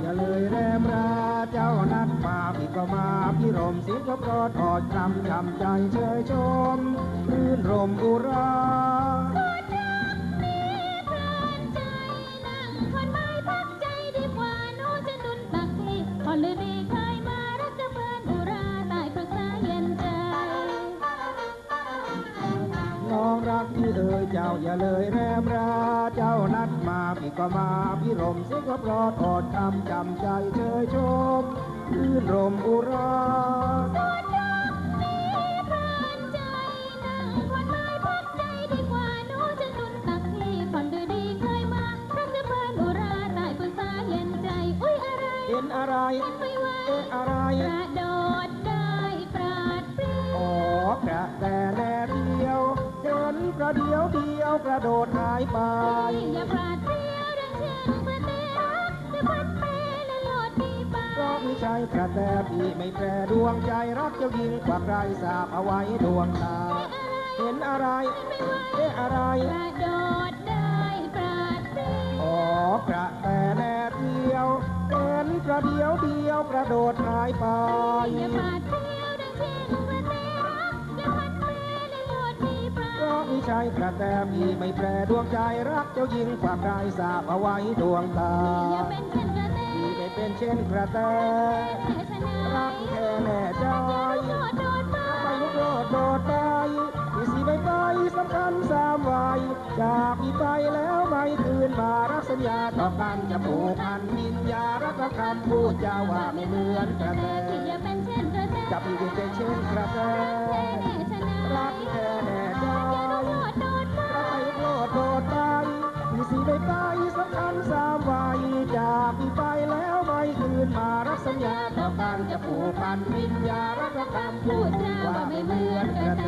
อย่าเลยแรมราเจ้านัดมาพี่ก็มาพี่รมสิก็กอดอดจำจำใจเชยชมพื้นรมอุรา รักที่เอ่ยเจ้าอย่าเลยแรมราเจ้านัดมาพี่ก็มาพิรมสียงก็เพราะทอดคำจำใจเชยชมรื่นรมอุราคนรักมีเพลินใจนั่งคนไม้พักใจดีกว่าโน้นจะนุ่นตะคีพันดีดีเคยมารักจะเปิดอุราตายคนตาเย็นใจอุ้ยอะไรเห็นอะไรไม่ไหวเอ๊ะอะไรกระโดด เดียวเดียวกระโดดหายไป อย่าปราดเปรียวดังเช่นกระเตรักจะพัดเปและโลดดีไปเพราะไม่ใช่กระแตพี่ไม่แปรดวงใจรักเจ้าหญิงกว่าใครสาบเอาไว้ดวงตา เห็นอะไรเอ๊ะอะไร กระโดดได้ปราดเปรียวอ๋อกระแต่แน่เดียวเดินประเดียวเดียวกระโดดหายไปอย่าปราดเปรียว ใช่กระแตพี่ไม่แปรดวงใจรักเจ้าหญิงกว่าใครสาบเอาไว้ดวงตาอย่าเป็นเช่นกระเตพี่ไม่เป็นเช่นกระแตแต่ชนะรักแค่แน่ใจโดดโดดไปไปลุกโลดโดดไปที่สีไม่ไปสำคัญสามวัยจากพี่ไปแล้วไม่คืนมารักสัญญาต่อกันจะผูกพันวิญญารักคำพูดจาว่าไม่เหมือนกระแตแต่อย่าเป็นเช่นกระเตจะพี่เป็นเช่นกระแต ใจสำคัญสามวัยจากไปแล้วไม่คืนมารักสัญญาต่อการจะผูกพันวิญญารักกันพูดดจาว่าไม่เหมือนกัน